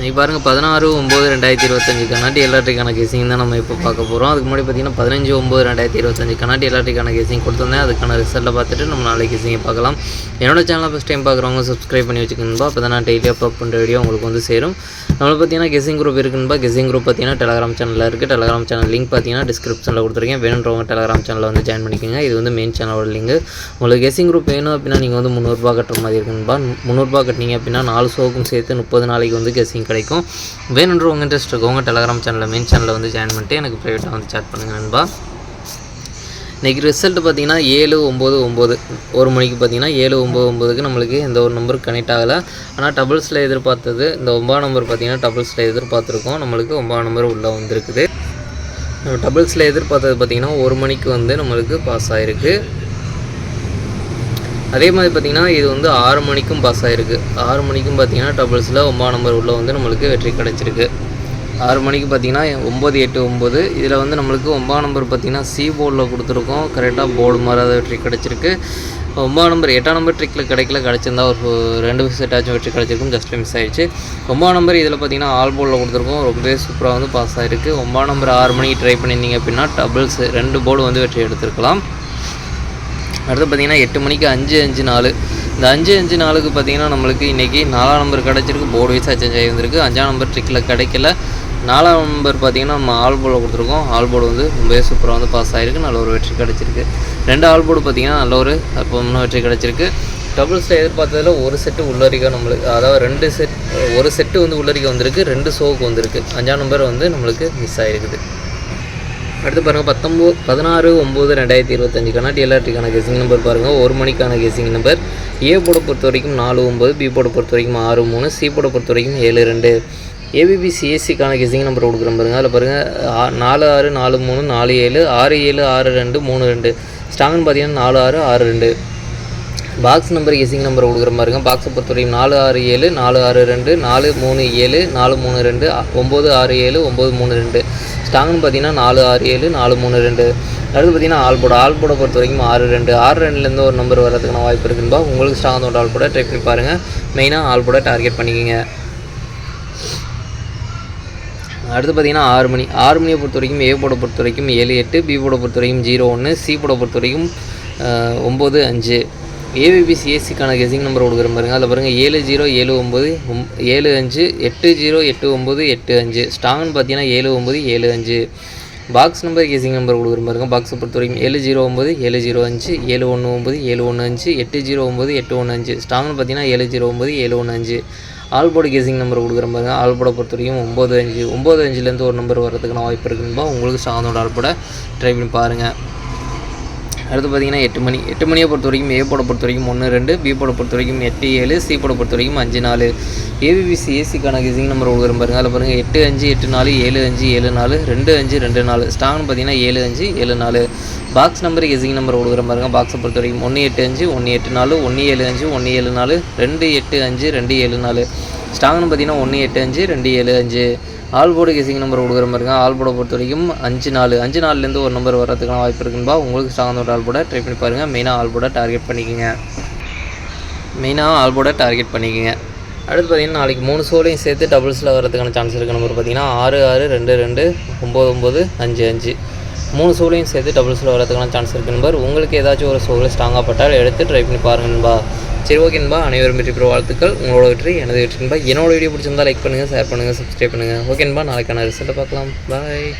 நீங்கள் பாருங்கள் பதினாறு ஒம்பது ரெண்டாயிரத்தி இருபத்தஞ்சு கண்ணாடி எலாட்ரிக்கான கேசிங் தான் நம்ம இப்போ பார்க்க போகிறோம் அதுக்கு முன்னாடி பார்த்தீங்கன்னா பதினஞ்சு ஒம்பது ரெண்டாயிரத்தி இருபத்தஞ்சு கண்ணாடி எலாட்ரிக்கான கேசிங் கொடுத்துருந்தேன். அதுக்கான ரிசல்ட்டை பார்த்துட்டு நம்ம நாளைக்கு கேசிங்கை பார்க்கலாம். என்னோட சேனலை ஃபஸ்ட் டைம் பார்க்குறவங்க சப்ஸ்கிரைப் பண்ணி வச்சுக்கணும்பா அப்போ தான் நான் டெய்லி அப்லோட் பண்ணுற வீடியோ உங்களுக்கு வந்து சேரும். நம்மளை பார்த்தீங்கன்னா கெஸிங் குரூப் இருக்குன்னு கெஸிங் குரூப் பார்த்தீங்கன்னா டெலகிராம் சேனலில் இருக்குது டெலகிராம் சேனல் லிங்க் பார்த்தீங்கன்னா டிஸ்கிரிப்ஷனில் கொடுத்துருக்கேன். வேணுன்றவங்க டெலகிராம் சேனலில் வந்து ஜாயின் பண்ணிக்கோங்க. இது வந்து மெயின் சேனலோட லிங்க் உங்களுக்கு கெஸிங் குரூப் வேணும் அப்படின்னா நீங்கள் வந்து முந்நூறுரூபா கட்டுற மாதிரி இருக்குன்பா. முந்நூறுரூபா கட்டினீங்க அப்படின்னா நாலு ஷோக்கும் சேர்த்து முப்பது நாளைக்கு வந்து கெஸிங் கிடைக்கும். வேணுன்றவங்க இன்ட்ரெஸ்ட் இருக்கவங்க டெலகிராம் சேனலில் மெயின் சேனலில் வந்து ஜாயின் பண்ணிட்டு எனக்கு ப்ரைவேட்டாக வந்து சேட் பண்ணுங்கள் நண்பா. இன்றைக்கி ரிசல்ட் பார்த்தீங்கன்னா ஏழு ஒம்பது ஒம்பது ஒரு மணிக்கு பார்த்தீங்கன்னா ஏழு ஒம்பது ஒம்பதுக்கு நம்மளுக்கு எந்த ஒரு நம்பருக்கு கனெக்ட் ஆகலை. ஆனால் டபுள்ஸில் எதிர்பார்த்தது இந்த ஒம்பது நம்பர் பார்த்தீங்கன்னா டபுள்ஸில் எதிர்பார்த்துருக்கோம். நம்மளுக்கு ஒம்பது நம்பர் உள்ளே வந்திருக்குது. நம்ம டபுள்ஸில் எதிர்பார்த்தது பார்த்தீங்கன்னா ஒரு மணிக்கு வந்து நம்மளுக்கு பாஸ் ஆகிருக்கு அதே மாதிரி பார்த்திங்கன்னா இது வந்து ஆறு மணிக்கும் பாஸ் ஆகிருக்கு ஆறு மணிக்கும் பார்த்தீங்கன்னா டபுள்ஸில் ஒம்பது நம்பர் உள்ளே வந்து நம்மளுக்கு வெற்றி கிடச்சிருக்கு. ஆறு மணிக்கு பார்த்தீங்கன்னா ஒம்பது எட்டு ஒம்பது. இதில் வந்து நம்மளுக்கு ஒம்பது நம்பர் பார்த்திங்கன்னா சி போர்டில் கொடுத்துருக்கோம். கரெக்டாக போர்டு மாதிரி வெற்றி கிடச்சிருக்கு. ஒம்பது நம்பர் எட்டாம் நம்பர் ட்ரிக்கில் கிடைக்கல கிடச்சிருந்தா ஒரு ரெண்டு செட்டாச்சும் வெற்றி கிடச்சிருக்கும் ஜஸ்ட் மிஸ் ஆயிடுச்சு. ஒம்பது நம்பர் இதில் பார்த்தீங்கன்னா ஆல் போர்டில் கொடுத்துருக்கோம். ரொம்பவே சூப்பராக வந்து பாஸ் ஆகிருக்கு ஒம்பது நம்பர் ஆறு மணிக்கு ட்ரை பண்ணியிருந்தீங்க அப்படின்னா டபுள்ஸ் ரெண்டு போர்டு வந்து வெற்றி எடுத்திருக்கலாம். அடுத்து பார்த்திங்கன்னா எட்டு மணிக்கு அஞ்சு அஞ்சு நாலு. இந்த அஞ்சு அஞ்சு நாளுக்கு பார்த்திங்கன்னா நம்மளுக்கு இன்றைக்கி நாலாம் நம்பர் கிடச்சிருக்கு. போர்டு வைஸாக சேஞ்ச் ஆகி வந்திருக்கு. அஞ்சாம் நம்பர் ட்ரிக்கில் கிடைக்கல. நாலாம் நம்பர் பார்த்திங்கன்னா நம்ம ஆல் போர்டில் கொடுத்துருக்கோம். ஆல் போர்டு வந்து ரொம்பவே சூப்பராக வந்து பாஸ் ஆகிருக்கு நல்ல ஒரு வெற்றி கிடச்சிருக்கு. ரெண்டு ஆல் போர்டு பார்த்திங்கன்னா நல்ல ஒரு அற்புதமான வெற்றி கிடச்சிருக்கு. டபுள்ஸில் எதிர்பார்த்ததில் ஒரு செட்டு உள்ளரிக்கா நம்மளுக்கு அதாவது ரெண்டு செட் ஒரு செட்டு வந்து உள்ளரிக்க வந்திருக்கு. ரெண்டு ஷோவுக்கு வந்திருக்கு. அஞ்சாம் நம்பர் வந்து நம்மளுக்கு மிஸ் ஆகிருக்குது அடுத்து பாருங்கள் பத்தொம்போது பதினாறு ஒம்பது ரெண்டாயிரத்தி இருபத்தஞ்சு. கண்ணாடி எல்லாத்துக்கான நம்பர் பாருங்கள் ஒரு மணிக்கான கெஸிங் நம்பர் ஏ போட பொறுத்த வரைக்கும் நாலு ஒம்பது பி போட பொறுத்த வரைக்கும் ஆறு மூணு சி போட பொறுத்த வரைக்கும் ஏழு ரெண்டு. ஏபிபி சிஎஸ்சிக்கான கெஸிங் நம்பர் கொடுக்குறோம் பாருங்கள் அதில் பாருங்கள் நாலு ஆறு நாலு மூணு நாலு ஏழு ஆறு ஏழு ஆறு ரெண்டு மூணு ரெண்டு. ஸ்ட்ராங்னு பார்த்தீங்கன்னா நாலு ஆறு ஆறு ரெண்டு. பாக்ஸ் நம்பர் கெஸிங் நம்பர் கொடுக்குற பாருங்க. பாக்ஸை பொறுத்த வரைக்கும் நாலு ஆறு ஏழு நாலு ஆறு ரெண்டு நாலு மூணு ஏழு நாலு மூணு ரெண்டு ஒம்பது ஆறு ஏழு ஒம்பது மூணு ரெண்டு. ஸ்டாங்னு பார்த்தீங்கன்னா நாலு ஆறு ஏழு நாலு மூணு ரெண்டு. அடுத்து பார்த்தீங்கன்னா ஆல்போட ஆல்போட பொறுத்த வரைக்கும் ஆறு ரெண்டு. ஆறு ரெண்டுலேருந்து ஒரு நம்பர் வரதுக்கான வாய்ப்பு இருக்குன்பா உங்களுக்கு ஸ்ட்ராங் தோட்ட ஆல்போட ட்ரை பண்ணி பாருங்கள் மெயினாக ஆல்போட டார்கெட் பண்ணிக்கோங்க. அடுத்து பார்த்தீங்கன்னா ஆறு மணி ஆறு மணியை பொறுத்த வரைக்கும் ஏ போட பொறுத்த வரைக்கும் ஏழு எட்டு பி போட பொறுத்த வரைக்கும் ஜீரோ ஒன்று சி போட பொறுத்த வரைக்கும் ஒம்பது அஞ்சு. ஏபிபிசி ஏசிக்கான கெஸிங் நம்பர் கொடுக்குற பாருங்க. அதில் பாருங்கள் ஏழு ஜீரோ ஏழு ஒம்பது ஏழு அஞ்சு எட்டு ஜீரோ எட்டு ஒம்பது எட்டு அஞ்சு. ஸ்ட்ராங்னு பார்த்தீங்கன்னா ஏழு ஒம்பது ஏழு அஞ்சு. பாக்ஸ் நம்பர் கெஸிங் நம்பர் கொடுக்குற பாருங்க. பாக்ஸை பொறுத்த வரைக்கும் ஏழு ஜீரோ ஒம்பது ஏழு ஜீரோ அஞ்சு ஏழு ஒன்று ஒம்பது ஏழு ஒன்று அஞ்சு எட்டு ஜீரோ ஒம்பது எட்டு ஒன்று அஞ்சு. ஸ்ட்ராங்னு பார்த்தீங்கன்னா ஏழு ஜீரோ ஒம்பது ஏழு ஒன்று அஞ்சு. ஆல் கேசிங் நம்பர் கொடுக்குற பாருங்க. ஆல் பொறுத்த வரைக்கும் ஒம்பது அஞ்சு ஒம்பது அஞ்சுலேருந்து ஒரு நம்பர் வரதுக்கான வாய்ப்பு இருக்குன்னு உங்களுக்கு சாதனோட ஆல் ட்ரை பண்ணி பாருங்கள் அடுத்து பார்த்தீங்கன்னா எட்டு மணி. எட்டு மணியை பொறுத்த வரைக்கும் ஏ போட பொறுத்த வரைக்கும் ஒன்று ரெண்டு பி போட பொறுத்த வரைக்கும் எட்டு ஏழு சி போட பொறுத்த வரைக்கும் அஞ்சு நாலு. ஏபிபிசி ஏசிக்கான கிசிங் நம்பர் கொடுக்குற பாருங்க. அதில் பாருங்கள் எட்டு அஞ்சு எட்டு நாலு ஏழு அஞ்சு ஏழு நாலு ரெண்டு அஞ்சு ரெண்டு நாலு. ஸ்டாங்னு பார்த்தீங்கன்னா ஏழு அஞ்சு ஏழு நாலு. பாக்ஸ் நம்பர் கெசிங் நம்பர் கொடுக்குற பாருங்க. பாக்ஸை பொறுத்த வரைக்கும் ஒன்று எட்டு அஞ்சு ஒன்று எட்டு நாலு ஒன்று ஏழு அஞ்சு ஒன்று ஏழு நாலு ரெண்டு எட்டு அஞ்சு ரெண்டு ஏழு நாலு. ஸ்டாங்னு பார்த்தீங்கன்னா ஒன்று எட்டு அஞ்சு ரெண்டு ஏழு அஞ்சு. ஆல் போர்டு நம்பர் கொடுக்குற பாருங்க ஆல் போர்டை பொறுத்த வரைக்கும் அஞ்சு நாலு அஞ்சு நாலுலேருந்து ஒரு நம்பர் வரதுக்கான வாய்ப்பு இருக்குன்பா. உங்களுக்கு ஸ்ட்ராங் ஆல் போர்டை ட்ரை பண்ணி பாருங்கள் மெயினாக ஆல் போர்டை டார்கெட் பண்ணிக்கோங்க. மெயினாக ஆல் போர்டை டார்கெட் பண்ணிக்கோங்க. அடுத்து பார்த்தீங்கன்னா நாளைக்கு மூணு சோலையும் சேர்த்து டபுள்ஸில் வரதுக்கான சான்ஸ் இருக்குது நம்பர் பார்த்தீங்கன்னா ஆறு ஆறு ரெண்டு ரெண்டு ஒம்பது ஒம்பது அஞ்சு அஞ்சு. மூணு ஷோலையும் சேர்த்து டபுள்ஸில் வரதுக்கான சான்ஸ் இருக்கு நண்பர். உங்களுக்கு ஏதாச்சும் ஒரு ஷோவில் ஸ்ட்ராங்காக பட்டால் எடுத்து ட்ரை பண்ணி பாருங்கன்பா சரி ஓகேன்பா அனைவரும் வெற்றி பெற வாழ்த்துக்கள். உங்களோட வெற்றி எனது வெற்றின்பா என்னோட வீடியோ பிடிச்சிருந்தா லைக் பண்ணுங்கள் ஷேர் பண்ணுங்கள் சப்ஸ்கிரைப் பண்ணுங்கள் ஓகேன்பா நாளைக்கான ரிசல்ட்டை பார்க்கலாம். பாய்